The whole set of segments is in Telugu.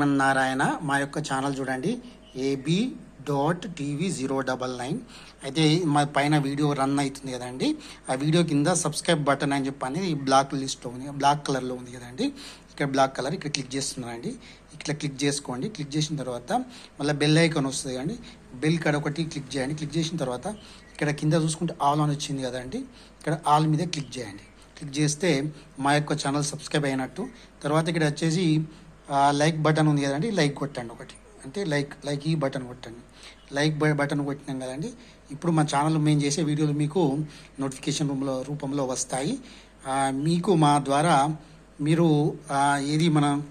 జయ శ్రీమన్నారాయణ మా యొక్క ఛానల్ చూడండి. AB dot TV zero double nine అయితే మా పైన వీడియో రన్ అవుతుంది కదండి. ఆ వీడియో కింద సబ్స్క్రైబ్ బటన్ అని చెప్పి అనేది బ్లాక్ లిస్ట్లో ఉంది. బ్లాక్ కలర్లో ఉంది కదండి. ఇక్కడ బ్లాక్ కలర్ ఇక్కడ క్లిక్ చేస్తున్నారండి ఇట్లా క్లిక్ చేసుకోండి. క్లిక్ చేసిన తర్వాత మళ్ళీ బెల్ ఐకాన్ వస్తుంది కదండి. బెల్ కాడ ఒకటి క్లిక్ చేయండి. క్లిక్ చేసిన తర్వాత ఇక్కడ కింద చూసుకుంటే ఆల్ అని వచ్చింది కదండి. ఇక్కడ ఆల్ మీద క్లిక్ చేయండి. క్లిక్ చేస్తే మా యొక్క ఛానల్ సబ్స్క్రైబ్ అయినట్టు. తర్వాత ఇక్కడ వచ్చేసి లైక్ బటన్ ఉంది కదండి లైక్ కొట్టండి ఒకటి. అంటే లైక్ లైక్ ఈ బటన్ కొట్టండి. లైక్ బటన్ కొట్టినాం కదండి. ఇప్పుడు మా ఛానల్ మేము చేసే వీడియోలు మీకు నోటిఫికేషన్ రూపంలో రూపంలో వస్తాయి. మీకు మా ద్వారా మీరు ఏది మన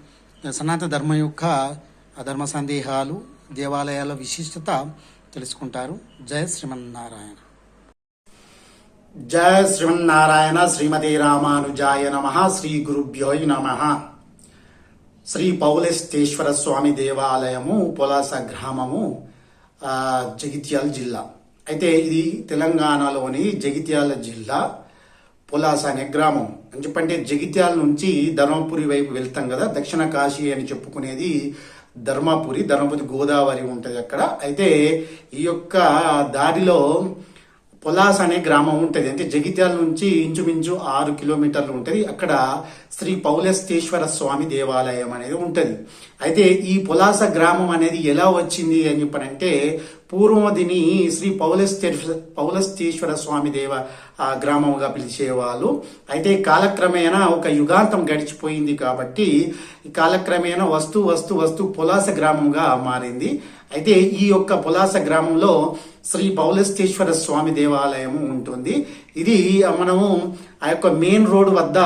సనాతన ధర్మం యొక్క ధర్మ సందేహాలు దేవాలయాల విశిష్టత తెలుసుకుంటారు. జయ శ్రీమన్నారాయణ. జయ శ్రీమన్నారాయణ. శ్రీమతి రామానుజాయ నమ. శ్రీ గురుభ్యో నమ. శ్రీ పౌలస్తేశ్వర స్వామి దేవాలయము పొలాస గ్రామము జగిత్యాల జిల్లా. అయితే ఇది తెలంగాణలోని జగిత్యాల జిల్లా పొలాస అనే గ్రామం. అని చెప్పంటే జగిత్యాల నుంచి ధర్మపురి వైపు వెళ్తాం కదా దక్షిణ కాశీ అని చెప్పుకునేది ధర్మపురి ధర్మపురి గోదావరి ఉంటుంది అక్కడ. అయితే ఈ యొక్క దారిలో పొలాస్ అనే గ్రామం ఉంటుంది. అంటే జగిత్యాల నుంచి ఇంచుమించు ఆరు కిలోమీటర్లు ఉంటుంది. అక్కడ శ్రీ పౌలస్తేశ్వర స్వామి దేవాలయం అనేది ఉంటుంది. అయితే ఈ పొలాస గ్రామం అనేది ఎలా వచ్చింది అని చెప్పనంటే పూర్వదిని శ్రీ పౌలస్తేశ్వర పౌలస్తేశ్వర స్వామి దేవ గ్రామంగా పిలిచేవాళ్ళు. అయితే కాలక్రమేణా ఒక యుగాంతం గడిచిపోయింది కాబట్టి కాలక్రమేణా వస్తూ వస్తూ వస్తూ పులాస గ్రామంగా మారింది. అయితే ఈ యొక్క పులాస గ్రామంలో శ్రీ పౌలస్తేశ్వర స్వామి దేవాలయం ఉంటుంది. ఇది మనము ఆ యొక్క మెయిన్ రోడ్ వద్ద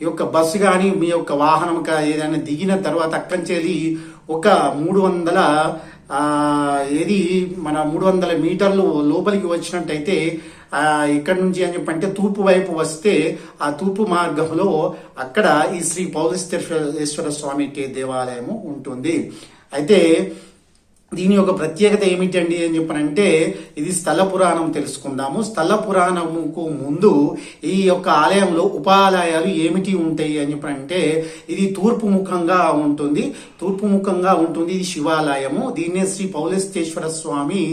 ఈ యొక్క బస్సు కానీ మీ యొక్క వాహనం ఏదైనా దిగిన తర్వాత అక్కంచేది ఒక మూడు వందల ఏది మన మూడు వందల మీటర్లు లోపలికి వచ్చినట్టయితే ఇక్కడ నుంచి అని చెప్పంటే తూర్పు వైపు వస్తే ఆ తూర్పు మార్గంలో అక్కడ ఈ శ్రీ పౌలస్తేశ్వర స్వామి దేవాలయము ఉంటుంది. అయితే దీని యొక్క ప్రత్యేకత ఏమిటండి అని చెప్పనంటే ఇది స్థల పురాణం తెలుసుకుందాము. స్థల పురాణముకు ముందు ఈ యొక్క ఆలయంలో ఉపాలయాలు ఏమిటి ఉంటాయి అని చెప్పనంటే ఇది తూర్పు ముఖంగా ఉంటుంది. తూర్పు ముఖంగా ఉంటుంది ఇది శివాలయము. దీన్నే శ్రీ పౌలస్తేశ్వర స్వామి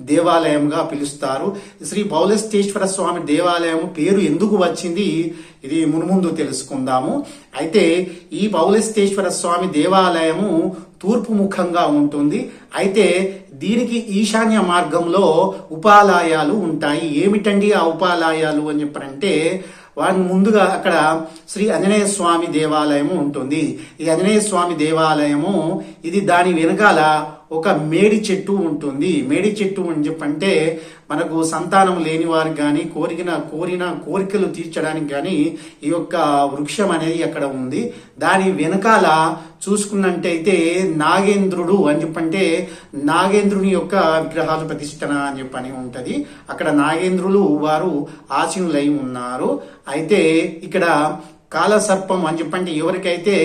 దేవాలయంగా పిలుస్తారు. శ్రీ పౌలస్తేశ్వర స్వామి దేవాలయం పేరు ఎందుకు వచ్చింది? ఇది మునుముందు తెలుసుకుందాము. అయితే ఈ పౌలస్తేశ్వర స్వామి దేవాలయము తూర్పు ముఖంగా ఉంటుంది. అయితే దీనికి ఈశాన్య మార్గంలో ఉపాలయాలు ఉంటాయి. ఏమిటండి ఆ ఉపాలయాలు అని చెప్పారంటే వాటి ముందుగా అక్కడ శ్రీ ఆంజనేయ స్వామి దేవాలయము ఉంటుంది. ఈ ఆంజనేయ స్వామి దేవాలయము ఇది దాని వెనకాల ఒక మేడి చెట్టు ఉంటుంది. మేడి చెట్టు అని చెప్పంటే మనకు సంతానం లేని వారికి కానీ కోరికిన కోరిన కోరికలు తీర్చడానికి కానీ ఈ యొక్క వృక్షం అనేది అక్కడ ఉంది. దాని వెనకాల చూసుకున్నట్టయితే నాగేంద్రుడు అని చెప్పంటే నాగేంద్రుని యొక్క విగ్రహాలు ప్రతిష్టన అని చెప్పని ఉంటుంది. అక్కడ నాగేంద్రులు వారు ఆశీనులై ఉన్నారు. అయితే ఇక్కడ కాలసర్పం అని చెప్పంటే ఎవరికైతే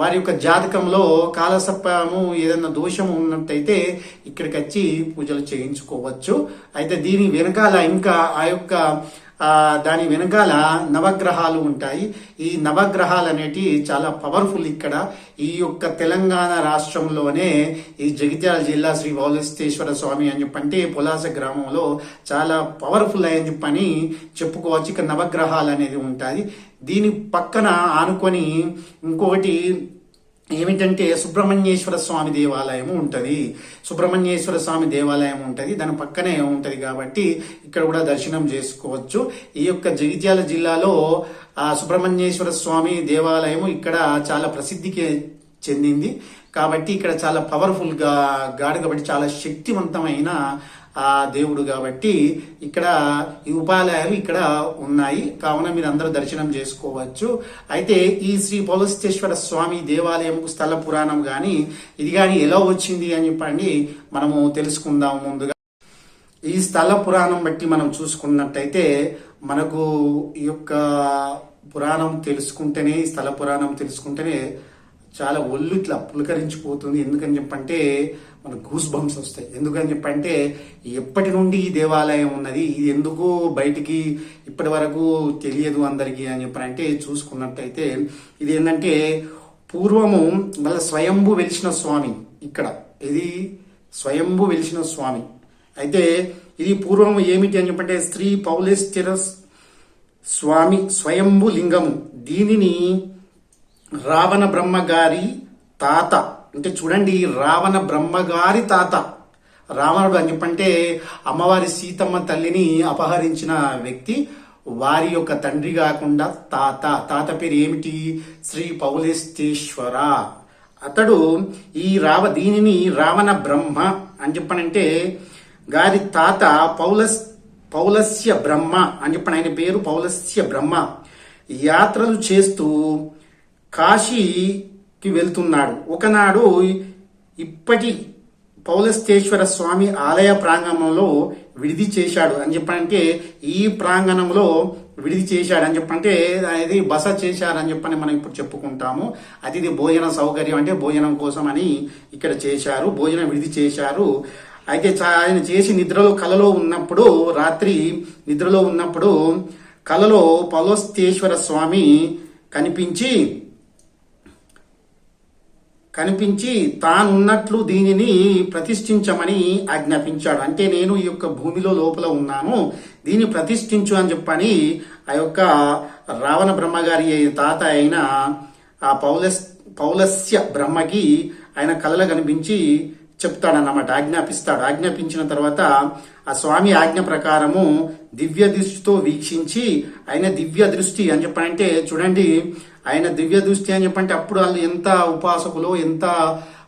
వారి యొక్క జాతకంలో కాలసర్పము ఏదైనా దోషము ఉన్నట్టయితే ఇక్కడికి వచ్చి పూజలు చేయించుకోవచ్చు. అయితే దీని వెనకాల ఇంకా ఆ యొక్క దాని వెనకాల నవగ్రహాలు ఉంటాయి. ఈ నవగ్రహాలు అనేటి చాలా పవర్ఫుల్ ఇక్కడ. ఈ యొక్క తెలంగాణ రాష్ట్రంలోనే ఈ జగిత్యాల జిల్లా శ్రీ పౌలస్తేశ్వర స్వామి అని చెప్పంటే పులాస గ్రామంలో చాలా పవర్ఫుల్ అని చెప్పని చెప్పుకోవచ్చు. ఇక నవగ్రహాలు అనేది ఉంటాయి. దీని పక్కన ఆనుకొని ఇంకొకటి ఏమిటంటే సుబ్రహ్మణ్యేశ్వర స్వామి దేవాలయం ఉంటుంది. సుబ్రహ్మణ్యేశ్వర స్వామి దేవాలయం ఉంటుంది. దాని పక్కనే ఉంటుంది కాబట్టి ఇక్కడ కూడా దర్శనం చేసుకోవచ్చు. ఈ యొక్క జగిత్యాల జిల్లాలో ఆ సుబ్రహ్మణ్యేశ్వర స్వామి దేవాలయం ఇక్కడ చాలా ప్రసిద్ధికి చెందింది. కాబట్టి ఇక్కడ చాలా పవర్ఫుల్గా గాడు కాబట్టి చాలా శక్తివంతమైన ఆ దేవుడు కాబట్టి ఇక్కడ ఈ ఉపాలయాలు ఇక్కడ ఉన్నాయి. కావున మీరు అందరూ దర్శనం చేసుకోవచ్చు. అయితే ఈ శ్రీ పౌలస్తేశ్వర స్వామి దేవాలయం స్థల పురాణం కానీ ఇది కానీ ఎలా వచ్చింది అని చెప్పండి మనము తెలుసుకుందాం ముందుగా. ఈ స్థల పురాణం బట్టి మనం చూసుకున్నట్టయితే మనకు ఈ యొక్క పురాణం తెలుసుకుంటేనే ఈ స్థల పురాణం తెలుసుకుంటేనే చాలా ఒళ్ళు ఇట్లా పులకరించిపోతుంది. ఎందుకని చెప్పంటే మన గూస్ బంప్స్ వస్తాయి. ఎందుకని చెప్పంటే ఎప్పటి నుండి ఈ దేవాలయం ఉన్నది? ఇది ఎందుకు బయటికి ఇప్పటి వరకు తెలియదు అందరికీ అని చెప్పారంటే చూసుకున్నట్టయితే ఇది ఏంటంటే పూర్వము మళ్ళీ స్వయంభు వెలిసిన స్వామి ఇక్కడ. ఇది స్వయంభు వెలిసిన స్వామి. అయితే ఇది పూర్వం ఏమిటి అని చెప్పంటే శ్రీ పౌలేశ్వర స్వామి స్వయంభు లింగము. దీనిని రావణ బ్రహ్మగారి తాత. అంటే చూడండి రావణ బ్రహ్మగారి తాత. రావణుడు అని చెప్పంటే అమ్మవారి సీతమ్మ తల్లిని అపహరించిన వ్యక్తి వారి యొక్క తండ్రి కాకుండా తాత. తాత పేరు ఏమిటి? శ్రీ పౌలేస్తేశ్వర అతడు ఈ రావ దీనిని రావణ బ్రహ్మ అని చెప్పనంటే గారి తాత పౌలస్ పౌలస్య బ్రహ్మ అని చెప్పిన ఆయన పేరు పౌలస్య బ్రహ్మ. యాత్రలు చేస్తూ కాశీకి వెళ్తున్నాడు. ఒకనాడు ఇప్పటి పౌలస్తేశ్వర స్వామి ఆలయ ప్రాంగణంలో విడిది చేశాడు అని చెప్పంటే ఈ ప్రాంగణంలో విడిది చేశాడు అని చెప్పంటే అది బస చేశారని చెప్పని మనం ఇప్పుడు చెప్పుకుంటాము. అది భోజన సౌకర్యం అంటే భోజనం కోసం అని ఇక్కడ చేశారు భోజనం విడిది చేశారు. అయితే ఆయన చేసి నిద్రలో కలలో ఉన్నప్పుడు రాత్రి నిద్రలో ఉన్నప్పుడు కలలో పౌలస్తేశ్వర స్వామి కనిపించి కనిపించి తానున్నట్లు దీనిని ప్రతిష్ఠించమని ఆజ్ఞాపించాడు. అంటే నేను ఈ యొక్క భూమిలో లోపల ఉన్నాను దీన్ని ప్రతిష్ఠించు అని చెప్పని ఆ యొక్క రావణ బ్రహ్మగారి తాత అయిన ఆ పౌలస్ పౌలస్య బ్రహ్మకి ఆయన కళలు కనిపించి చెప్తాడన్నమాట ఆజ్ఞాపిస్తాడు. ఆజ్ఞాపించిన తర్వాత ఆ స్వామి ఆజ్ఞ ప్రకారము దివ్య దృష్టితో వీక్షించి ఆయన దివ్య దృష్టి అని చెప్పంటే చూడండి ఆయన దివ్య దృష్టి అని చెప్పంటే అప్పుడు వాళ్ళు ఎంత ఉపాసకులో ఎంత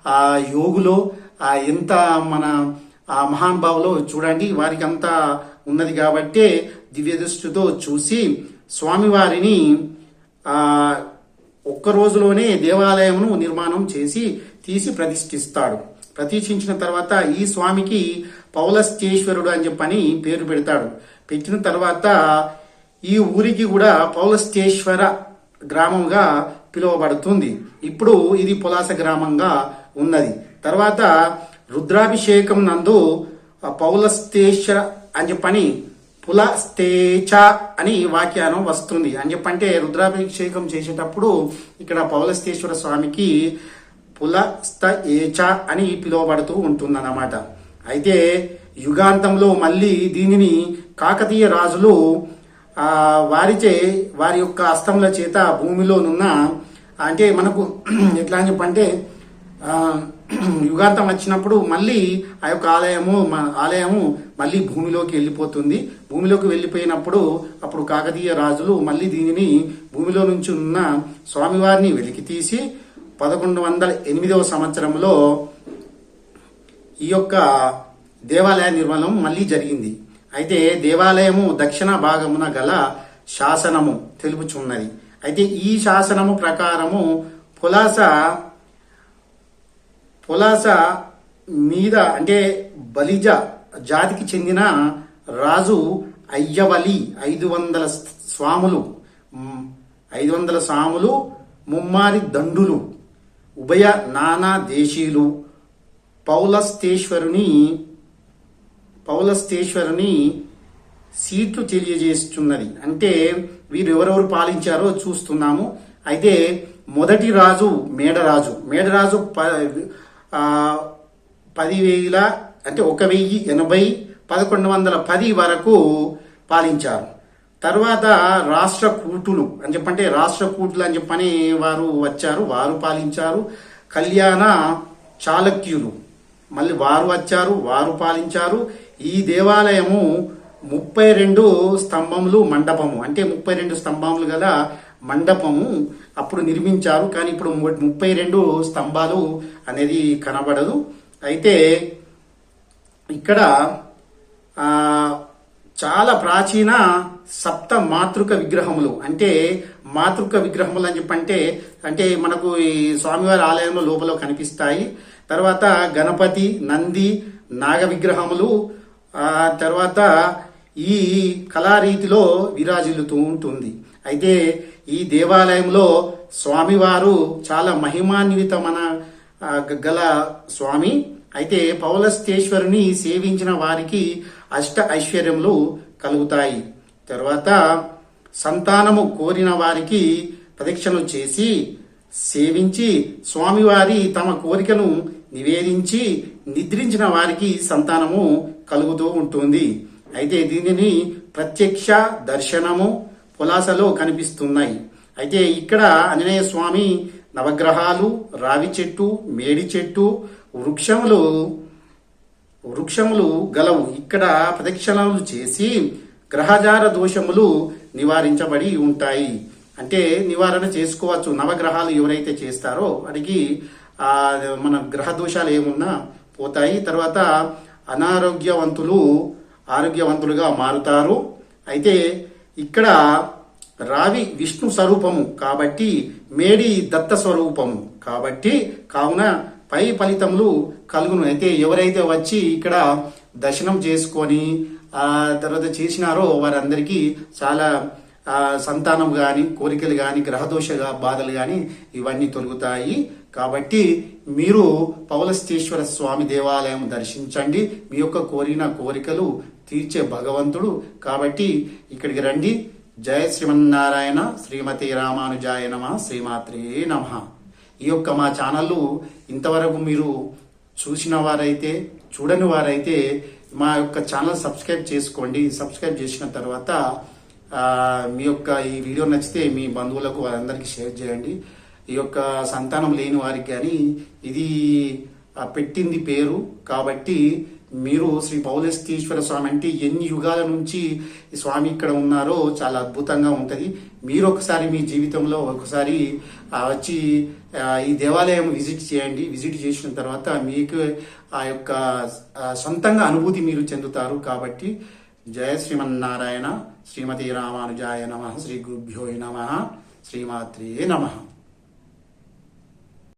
ఆ యోగులో ఆ ఎంత మన ఆ మహానుభావులో చూడండి వారికి అంతా ఉన్నది కాబట్టే దివ్య దృష్టితో చూసి స్వామివారిని ఒక్క రోజులోనే దేవాలయమును నిర్మాణం చేసి తీసి ప్రతిష్ఠిస్తాడు. ప్రతిష్ఠించిన తర్వాత ఈ స్వామికి పౌలస్తేశ్వరుడు అని చెప్పని పేరు పెడతాడు. పెట్టిన తర్వాత ఈ ఊరికి కూడా పౌలస్తేశ్వర గ్రామంగా పిలువబడుతుంది. ఇప్పుడు ఇది పులాస గ్రామంగా ఉన్నది. తర్వాత రుద్రాభిషేకం నందు ఆ పౌలస్తేశ్వర అని చెప్పని పులస్తేచ అని వాక్యానం వస్తుంది. అని చెప్పంటే రుద్రాభిషేకం చేసేటప్పుడు ఇక్కడ పౌలస్తేశ్వర స్వామికి పులస్త ఏచ అని పిలువబడుతూ ఉంటుందన్నమాట. అయితే యుగాంతంలో మళ్ళీ దీనిని కాకతీయ రాజులు వారిచే వారి యొక్క అస్తముల చేత భూమిలోనున్న అంటే మనకు ఎట్లా అని చెప్పంటే యుగాంతం వచ్చినప్పుడు మళ్ళీ ఆ యొక్క ఆలయము ఆలయము మళ్ళీ భూమిలోకి వెళ్ళిపోతుంది. భూమిలోకి వెళ్ళిపోయినప్పుడు అప్పుడు కాకతీయ రాజులు మళ్ళీ దీనిని భూమిలో నుంచి ఉన్న స్వామివారిని వెలికి తీసి పదకొండు వందల ఎనిమిదవ సంవత్సరంలో ఈ యొక్క దేవాలయ నిర్మాణం మళ్ళీ జరిగింది. అయితే దేవాలయము దక్షిణ భాగమున గల శాసనము తెలుపుచున్నది. అయితే ఈ శాసనము ప్రకారము పులాస పులాస మీద అంటే బలిజ జాతికి చెందిన రాజు అయ్యవలి ఐదు వందల స్వాములు. ఐదు వందల స్వాములు ముమ్మారి దండులు ఉభయ నానా దేశీలు పౌలస్తేశ్వరుని పౌలస్తేశ్వరుని సీట్లు తెలియజేస్తున్నది. అంటే వీరు ఎవరెవరు పాలించారో చూస్తున్నాము. అయితే మొదటి రాజు మేడరాజు. మేడరాజు ప పదివేల అంటే ఒక వెయ్యి ఎనభై పదకొండు వందల పది వరకు పాలించారు. తర్వాత రాష్ట్ర కూటులు అని చెప్పంటే రాష్ట్ర కూటులు అని చెప్పని వారు వచ్చారు వారు పాలించారు. కళ్యాణ చాళక్యులు. మళ్ళీ వారు వచ్చారు వారు పాలించారు. ఈ దేవాలయము ముప్పై రెండు స్తంభములు మండపము. అంటే ముప్పై రెండు స్తంభములు గల మండపము అప్పుడు నిర్మించారు. కానీ ఇప్పుడు ముప్పై రెండు స్తంభాలు అనేది కనబడదు. అయితే ఇక్కడ చాలా ప్రాచీన సప్త మాతృక విగ్రహములు. అంటే మాతృక విగ్రహములు అని చెప్పంటే అంటే మనకు ఈ స్వామివారి ఆలయంలో లోపల కనిపిస్తాయి. తర్వాత గణపతి నంది నాగ విగ్రహములు తర్వాత ఈ కళారీతిలో విరాజిల్లుతూ ఉంటుంది. అయితే ఈ దేవాలయంలో స్వామివారు చాలా మహిమాన్వితమైన గల స్వామి. అయితే పౌలస్తేశ్వరుని సేవించిన వారికి అష్ట ఐశ్వర్యములు కలుగుతాయి. తర్వాత సంతానము కోరిన వారికి ప్రదక్షిణలు చేసి సేవించి స్వామివారి తమ కోరికను నివేదించి నిద్రించిన వారికి సంతానము కలుగుతూ ఉంటుంది. అయితే దీనిని ప్రత్యక్ష దర్శనము పులాసలో కనిపిస్తున్నాయి. అయితే ఇక్కడ ఆంజనేయ స్వామి నవగ్రహాలు రావి చెట్టు మేడి చెట్టు వృక్షములు వృక్షములు గలవు. ఇక్కడ ప్రదక్షిణలు చేసి గ్రహజార దోషములు నివారించబడి ఉంటాయి. అంటే నివారణ చేసుకోవచ్చు. నవగ్రహాలు ఎవరైతే చేస్తారో వాటికి మన గ్రహ దోషాలు ఏమున్నా పోతాయి. తర్వాత అనారోగ్యవంతులు ఆరోగ్యవంతులుగా మారుతారు. అయితే ఇక్కడ రావి విష్ణు స్వరూపము కాబట్టి మేడి దత్త స్వరూపము కాబట్టి కావున పై ఫలితములు కలుగును. అయితే ఎవరైతే వచ్చి ఇక్కడ దర్శనం చేసుకొని ఆ తర్వాత చేసినారో వారందరికీ చాలా సంతానం కానీ కోరికలు కానీ గ్రహదోష బాధలు కానీ ఇవన్నీ తొలుగుతాయి. కాబట్టి మీరు పౌలస్తేశ్వర స్వామి దేవాలయం దర్శించండి. మీ యొక్క కోరిన కోరికలు తీర్చే భగవంతుడు. కాబట్టి ఇక్కడికి రండి. జయ శ్రీమన్నారాయణ శ్రీమతి రామానుజాయ నమ శ్రీమాత్రే నమ. ఈ యొక్క మా ఛానల్ ఇంతవరకు మీరు చూసిన వారైతే చూడని వారైతే మా యొక్క ఛానల్ సబ్స్క్రైబ్ చేసుకోండి. సబ్స్క్రైబ్ చేసిన తర్వాత మీ యొక్క ఈ వీడియో నచ్చితే మీ బంధువులకు వారందరికీ షేర్ చేయండి. ఈ యొక్క సంతానం లేని వారికి కానీ ఇది పెట్టింది పేరు. కాబట్టి మీరు శ్రీ పౌలస్తీశ్వర స్వామి అంటే ఎన్ని యుగాల నుంచి స్వామి ఇక్కడ ఉన్నారో చాలా అద్భుతంగా ఉంటుంది. మీరు ఒకసారి మీ జీవితంలో ఒకసారి వచ్చి ఈ దేవాలయం విజిట్ చేయండి. విజిట్ చేసిన తర్వాత మీకు ఆ యొక్క సొంతంగా అనుభూతి మీరు చెందుతారు. కాబట్టి జయ శ్రీమన్నారాయణ. శ్రీమతి రామానుజాయ నమ శ్రీ గురుభ్యో నమ శ్రీమాత్రే నమ